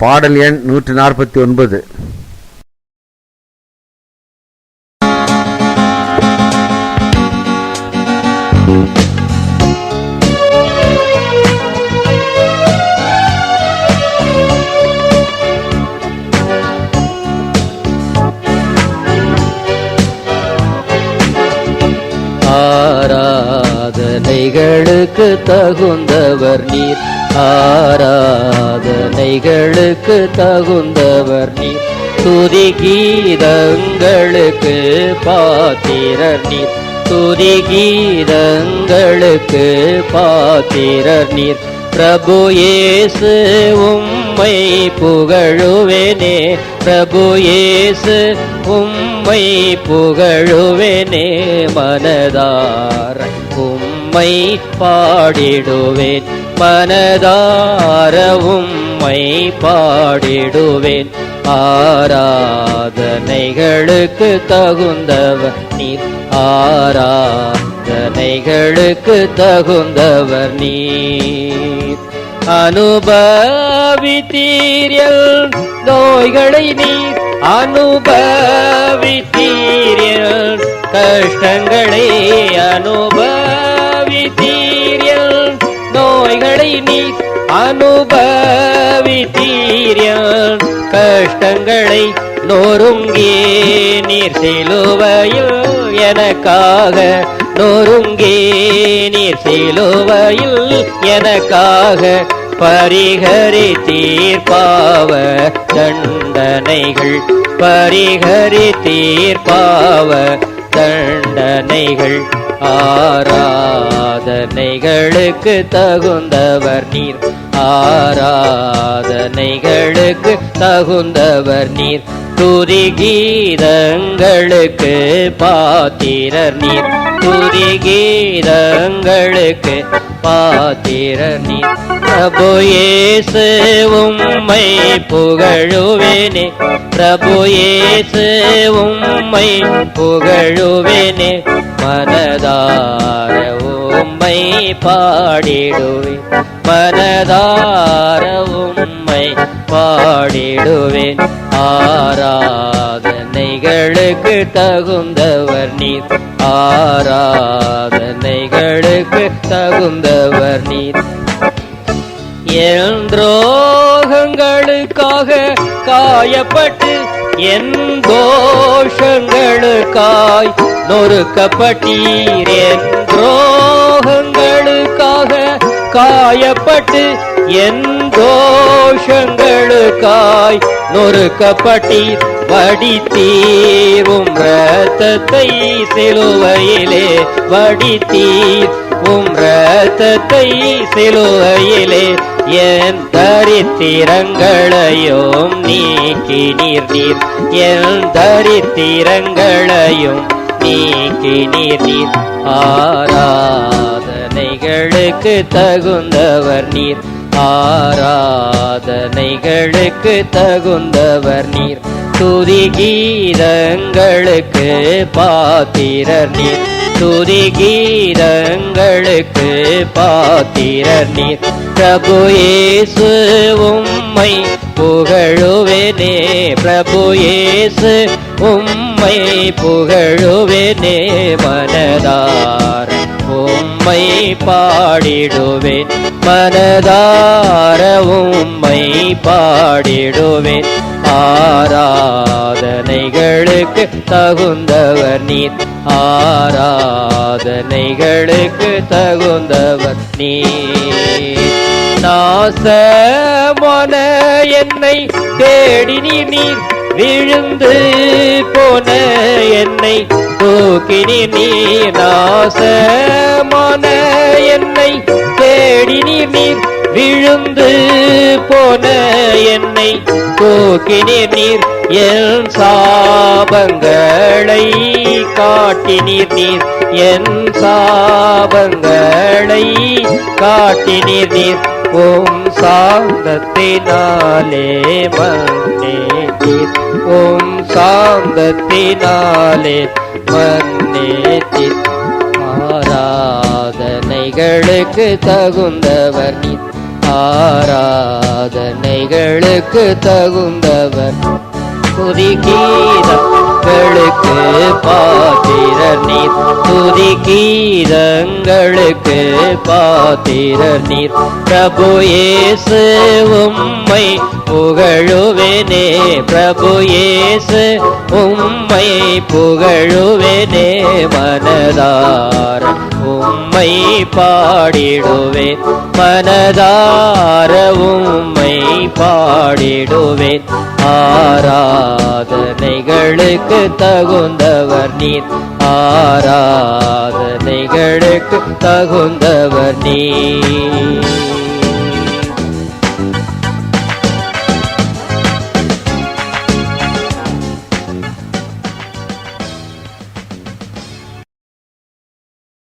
பாடல் எண் நூற்றி நாற்பத்தி ஒன்பது. ஆராதனைகளுக்கு தகுந்தவர் நீர். ஆராதனைகளுக்கு தகுந்தவர் நீ. துதி கீதங்களுக்கு பாத்திரர் நீர் துதி கீதங்களுக்கு பாத்திரர் நீர் பிரபு ஏசு உம்மை புகழுவேனே. பிரபு ஏசு உம்மை புகழுவேனே. மனதார உம்மை பாடிடுவேன். மனதாரவும் மை பாடிடுவேன். ஆராதனைகளுக்கு தகுந்தவர் நீர். ஆராதனைகளுக்கு தகுந்தவர் நீர். அனுபவித்தீரியல் நோய்களை நீர். அனுபவித்தீரியல் கஷ்டங்களை அனுபவித்தீர் நோய்களை நீ அனுபவித்தீரியல் கஷ்டங்களை நோருங்கே நீர் சிலுவையில் எனக்காக. நோருங்கே நீர் சிலுவையில் எனக்காக. பரிகரி தீர்ப்பாவ தண்டனைகள். பரிகரி தீர்ப்பாவ தண்டனைகள். ஆராதனைகளுக்கு தகுந்தவர் நீர். ஆராதனைகளுக்கு தகுந்தவர் நீர். துதி கீதங்களுக்கு பாத்திரர் நீர். துதி கீதங்களுக்கு பாத்திரர் நீர் பிரபு இயேசு உம்மை புகழுவேனே. பிரபு இயேசு உம்மை புகழுவேனே. மனதார உம்மை பாடிடுவேன் மனதார உம்மை பாடிடுவேன். ஆராதனைகளுக்கு தகுந்தவர் நீர். ஆராதனைகளுக்கு தகுந்தவர் நீர். என் காயப்பட்டு என் தோஷங்களுக்காய் நொறுக்கப்பட்டீர். என் துரோகங்களுக்காக காயப்பட்டு என் தோஷங்களுக்காய் நொறுக்கப்பட்டீர் வடித்தீரும் ரத்தத்தை சிலுவையிலே வடித்தீர். உம் இரத்தத்தை சிலுவையிலே என் தரித்திரங்களையும் நீக்கி நீர். நீர் என் தரித்திரங்களையும் நீக்கி நீர் நீர். ஆராதனைகளுக்கு தகுந்தவர் நீர். ஆராதனைகளுக்கு தகுந்தவர் நீர். துதி கீதங்களுக்கு பாத்திரர் நீர். துதி கீதங்களுக்கு பாத்திரர் நீர். பிரபு ஏசு உம்மை புகழுவேனே. பிரபு ஏசு உம்மை புகழுவேனே. மனதார் உம்மை பாடிடுவேன். மனதார உம்மை பாடிடுவேன். ஆராதனைகளுக்கு தகுந்தவர் நீர். ஆராதனைகளுக்கு தகுந்தவர் நீர். நாசமான என்னை தேடி நீர். நீர் விழுந்து போன என்னை தூக்கினி நீர் நீர். நாசமான என்னை செடி நீர் நீர் விழுந்து போன என்னை தூக்கி நீர் நீர் என் சாபங்களை காட்டி நீர் நீர் என் சாபங்களை காட்டி நீர் நீர். ஓம் சாந்தத்தினாலே மன்னே மன்னேத்தீர் ஓம் சாந்தத்தினாலே மன்னே தீர். ஆராதனைகளுக்கு தகுந்தவர். நீர் ஆராதனைகளுக்கு தகுந்தவர். துதி கீதங்களுக்கு பாத்திரர் நீர். துதி கீதங்களுக்கு பாத்திரர் நீர். பிரபு இயேசு உம்மை புகழுவேனே. பிரபு இயேசு உம்மை புகழுவேனே. மனதார உம்மை பாடிடுவேன் மனதார உம்மை பாடிடுவேன் ஆராதனைகளுக்கு தகுந்தவர் நீர். ஆராதனைகளுக்கு தகுந்தவர் நீர்.